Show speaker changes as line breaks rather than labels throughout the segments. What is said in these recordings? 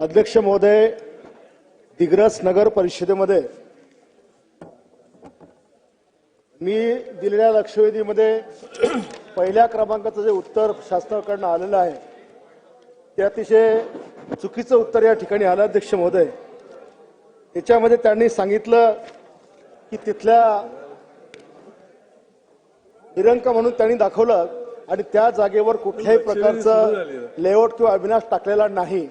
अध्यक्ष महोदय दिग्रस नगर परिषदेमध्ये मी दिलेल्या लक्षवेधीमध्ये पहिल्या क्रमांकाचं जे उत्तर शासनाकडनं आलेलं आहे ते अतिशय चुकीचं उत्तर या ठिकाणी आलं अध्यक्ष महोदय. त्याच्यामध्ये त्यांनी सांगितलं की तिथल्या निरंक म्हणून त्यांनी दाखवलं आणि त्या जागेवर कुठल्याही प्रकारचं लेआउट किंवा अविनाश टाकलेला नाही.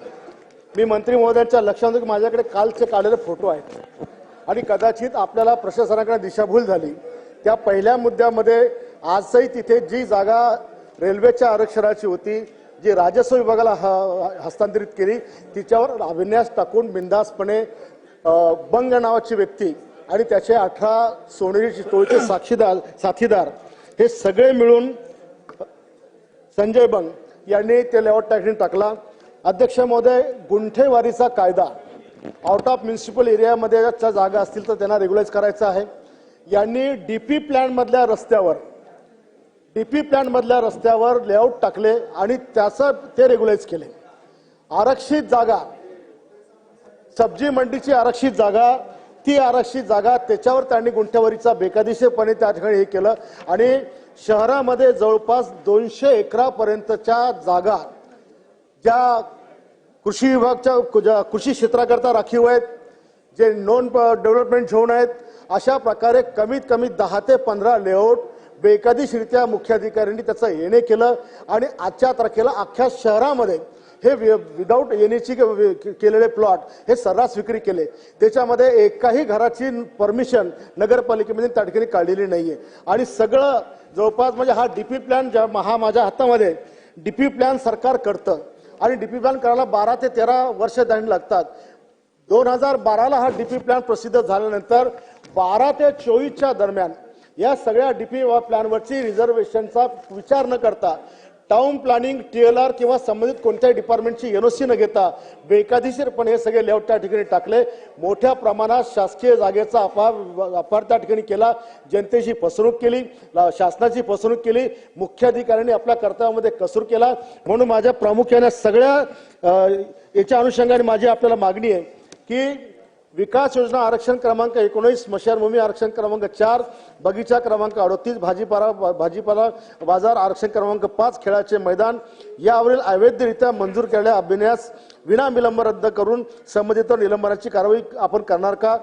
मी मंत्री महोदयांच्या लक्षात की माझ्याकडे कालचे काढलेले फोटो आहेत. आणि कदाचित आपल्याला प्रशासनाकडे दिशाभूल झाली. त्या पहिल्या मुद्द्यामध्ये आजही तिथे जी जागा रेल्वेच्या आरक्षणाची होती जी राजस्व विभागाला ह- हस्तांतरित केली तिच्यावर अविन्यास टाकून बिंदासपणे बंग नावाची व्यक्ती आणि त्याचे अठरा सोनेरी टोळीचे साक्षीदार साथीदार हे सगळे मिळून संजय बंग यांनी ते लेआउट टाकून टाकला. अध्यक्ष महोदय गुंठेवारीचा कायदा आउट ऑफ म्युन्सिपल एरियामध्ये ज्या जागा असतील तर त्यांना रेग्युलाइज करायचं आहे. यांनी डी पी प्लॅनमधल्या रस्त्यावर डी पी प्लॅनमधल्या रस्त्यावर लेआउट टाकले आणि त्याचं ते रेग्युलाइज केले. आरक्षित जागा सब्जी मंडीची आरक्षित जागा ती आरक्षित जागा त्याच्यावर त्यांनी गुंठेवारीचा बेकायदेशीरपणे त्या ठिकाणी हे केलं. आणि शहरामध्ये जवळपास दोनशे एकरापर्यंतच्या जागा ज्या कृषी विभागच्या ज्या कृषी क्षेत्राकरता राखीव आहेत जे नॉन डेव्हलपमेंट झोन आहेत अशा प्रकारे कमीत कमी दहा ते पंधरा लेआउट बेकायदेशीरित्या मुख्याधिकाऱ्यांनी त्याचं येणे केलं आणि आजच्या तारखेला अख्ख्या शहरामध्ये हे विदाऊट येण्याची केलेले प्लॉट हे सर्रास विक्री केले. त्याच्यामध्ये एकाही घराची परमिशन नगरपालिकेमध्ये त्या ठिकाणी काढलेली आहे आणि सगळं जवळपास म्हणजे हा डी पी प्लॅन ज्या हा माझ्या हातामध्ये डी पी प्लॅन सरकार करतं. आणि डीपी प्लॅन करायला बारा ते तेरा वर्ष त्यांनी लागतात. दोन हजार बाराला हा डीपी प्लॅन प्रसिद्ध झाल्यानंतर बारा ते चोवीसच्या दरम्यान या सगळ्या डीपी प्लॅनवरची रिझर्वेशनचा विचार न करता town planning T L R किंवा संबंधित कोणत्याही डिपार्टमेंटची एनओसी न घेता बेकायदेशीरपणे हे सगळे लेआउट त्या ठिकाणी टाकले. मोठ्या प्रमाणात शासकीय जागेचा अपार अपार त्या ठिकाणी केला. जनतेची फसवणूक केली. शासनाची फसवणूक केली. मुख्याधिकाऱ्यांनी आपल्या कर्तव्यामध्ये कसूर केला. म्हणून माझ्या प्रामुख्याने सगळ्या याच्या अनुषंगाने माझी आपल्याला मागणी आहे की विकास योजना आरक्षण क्रमांक एकोणीस स्मशानभूमी आरक्षण क्रमांक चार बगीचा क्रमांक अडतीस भाजीपाला भाजीपाला बाजार आरक्षण क्रमांक पाच खेळाचे मैदान. यावरील अवैधरित्या मंजूर केलेल्या अभिनयास विनाविलंब रद्द करून संबंधित निलंबनाची कारवाई आपण करणार का?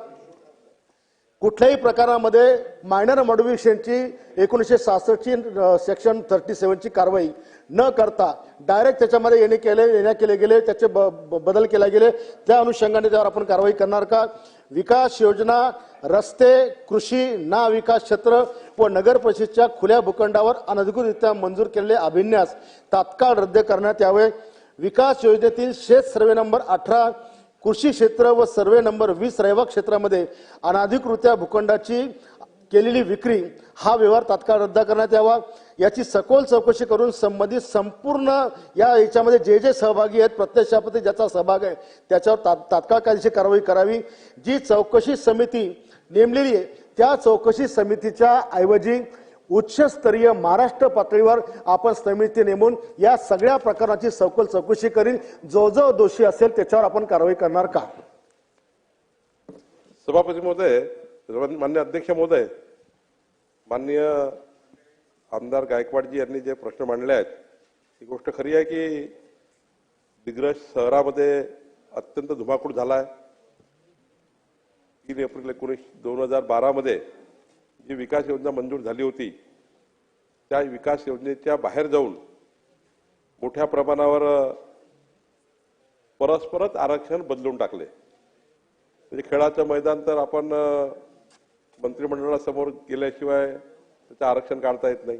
कुठल्याही प्रकारामध्ये मायनर मॉडिफिकेशनची एकोणीसशे सहासष्टची सेक्शन थर्टी सेवनची कारवाई न करता डायरेक्ट त्याच्यामध्ये येणे केले येण्या केले गेले त्याचे ब- ब- बदल केले गेले त्या अनुषंगाने त्यावर आपण कारवाई करणार का? विकास योजना रस्ते कृषी ना विकास क्षेत्र व नगर परिषदेच्या खुल्या भूखंडावर अनधिकृतरित्या मंजूर केलेले अभिन्यास तात्काळ रद्द करण्यात यावे. विकास योजनेतील शेत सर्वे नंबर अठरा कृषी क्षेत्र व सर्वे नंबर वीस रहिवा क्षेत्रामध्ये अनाधिकृत्या भूखंडाची केलेली विक्री हा व्यवहार तात्काळ रद्द करण्यात यावा. याची सखोल चौकशी करून संबंधित संपूर्ण या याच्यामध्ये जे जे सहभागी आहेत प्रत्यक्षापती ज्याचा सहभाग आहे त्याच्यावर ता- तात्काळ कायदेशीर कारवाई करावी. जी चौकशी समिती नेमलेली आहे त्या चौकशी समितीच्या ऐवजी उच्चस्तरीय महाराष्ट्र पातळीवर आपण समिती नेमून या सगळ्या प्रकरणाची सखोल चौकशी करील जो जो दोषी असेल त्याच्यावर आपण कारवाई करणार का?
सभापती महोदय मान्य अध्यक्ष महोदय माननीय आमदार गायकवाडजी यांनी जे प्रश्न मांडले आहेत ही गोष्ट खरी आहे की दिग्रज शहरामध्ये अत्यंत धुमाकूळ झाला आहे तीन एप्रिल एकोणीस दोन हजार बारामध्ये जी विकास योजना मंजूर झाली होती त्या विकास योजनेच्या बाहेर जाऊन मोठ्या प्रमाणावर परस्परच आरक्षण बदलून टाकले. म्हणजे खेळाचं मैदान तर आपण मंत्रिमंडळासमोर गेल्याशिवाय त्याचं आरक्षण काढता येत नाही.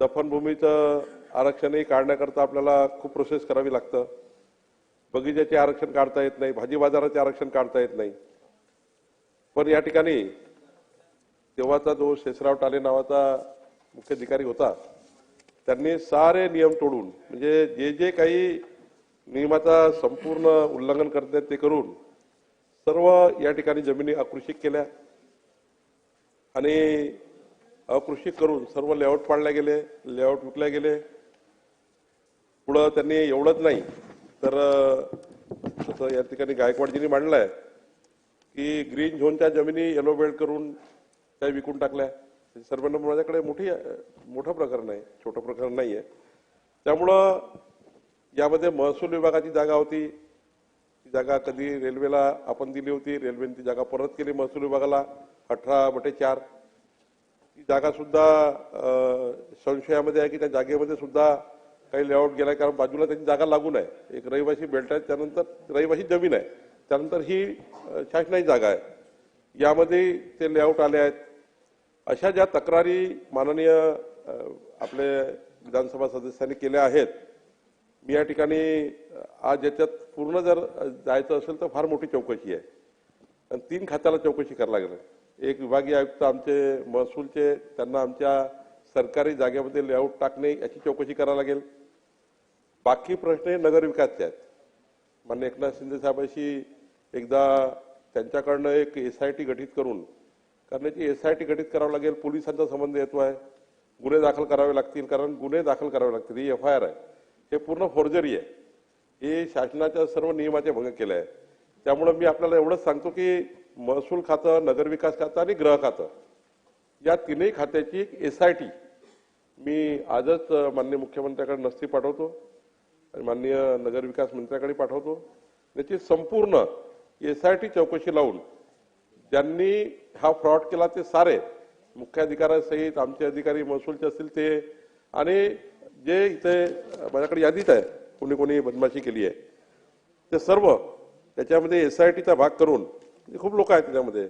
दफनभूमीचं आरक्षणही काढण्याकरता आपल्याला खूप प्रोसेस करावी लागतं. बगीच्याचे आरक्षण काढता येत नाही भाजी बाजाराचे आरक्षण काढता येत नाही. पण या ठिकाणी तेव्हाचा जो शेषराव टाले नावाचा मुख्य अधिकारी होता त्यांनी सारे नियम तोडून म्हणजे जे जे काही नियमाचा संपूर्ण उल्लंघन करतात ते करून सर्व या ठिकाणी जमिनी आकृषित केल्या आणि अकृषिक करून सर्व लेआउट पाडल्या गेले लेआउट विकल्या गेले. पुढं त्यांनी एवढंच नाही तर जसं या ठिकाणी गायकवाडजींनी मांडलंय की ग्रीन झोनच्या जमिनी येलो बेल्ट करून त्या विकून टाकल्या. सर्वांना माझ्याकडे मोठी मोठं प्रकरण आहे छोटं प्रकरण नाही आहे त्यामुळं यामध्ये महसूल विभागाची जागा होती. ती जागा कधी रेल्वेला आपण दिली होती. रेल्वेने ती जागा परत केली महसूल विभागाला अठरा बटे चार. ती जागा सुद्धा संशयामध्ये आहे की त्या जागेमध्ये सुद्धा काही लेआउट गेलाय. कारण बाजूला त्यांची जागा लागून आहे. एक रहिवासी बेल्ट आहे. त्यानंतर रहिवासी जमीन आहे. त्यानंतर ही शासनाची जागा आहे. यामध्ये ते लेआउट आले आहेत. अशा ज्या तक्रारी माननीय आपले विधानसभा सदस्यांनी केल्या आहेत मी या ठिकाणी आज याच्यात पूर्ण जर जायचं असेल तर फार मोठी चौकशी आहे. आणि तीन खात्याला चौकशी करायला लागेल. एक विभागीय आयुक्त आमचे महसूलचे त्यांना आमच्या सरकारी जागेमध्ये लेआउट टाकणे याची चौकशी करायला लागेल. बाकी प्रश्न हे नगरविकासचे आहेत. मान्य एकनाथ शिंदे साहेबांशी एकदा त्यांच्याकडनं एक एस आय टी गठीत करून कारण याची एस आय टी गठीत करावं लागेल पोलिसांचा संबंध येतो आहे गुन्हे दाखल करावे लागतील कारण गुन्हे दाखल करावे लागतील ही एफ आय आर आहे. हे पूर्ण फोर्जरी आहे. हे शासनाच्या सर्व नियमाचे भंग केले आहे. त्यामुळं मी आपल्याला एवढंच सांगतो की महसूल खातं नगरविकास खातं आणि गृह खातं या तीनही खात्याची एक एस आय टी मी आजच माननीय मुख्यमंत्र्याकडे नस्ती पाठवतो आणि माननीय नगरविकास मंत्र्याकडे पाठवतो. याची संपूर्ण एस आय टी चौकशी लावून ज्यांनी हा फ्रॉड केला ते सारे मुख्याधिकाऱ्यासहित आमचे अधिकारी महसूलचे असतील ते आणि जे इथे माझ्याकडे यादीत आहे कोणी कोणी बदमाशी केली आहे ते सर्व त्याच्यामध्ये एस आय टीचा भाग करून खूप लोक आहेत त्याच्यामध्ये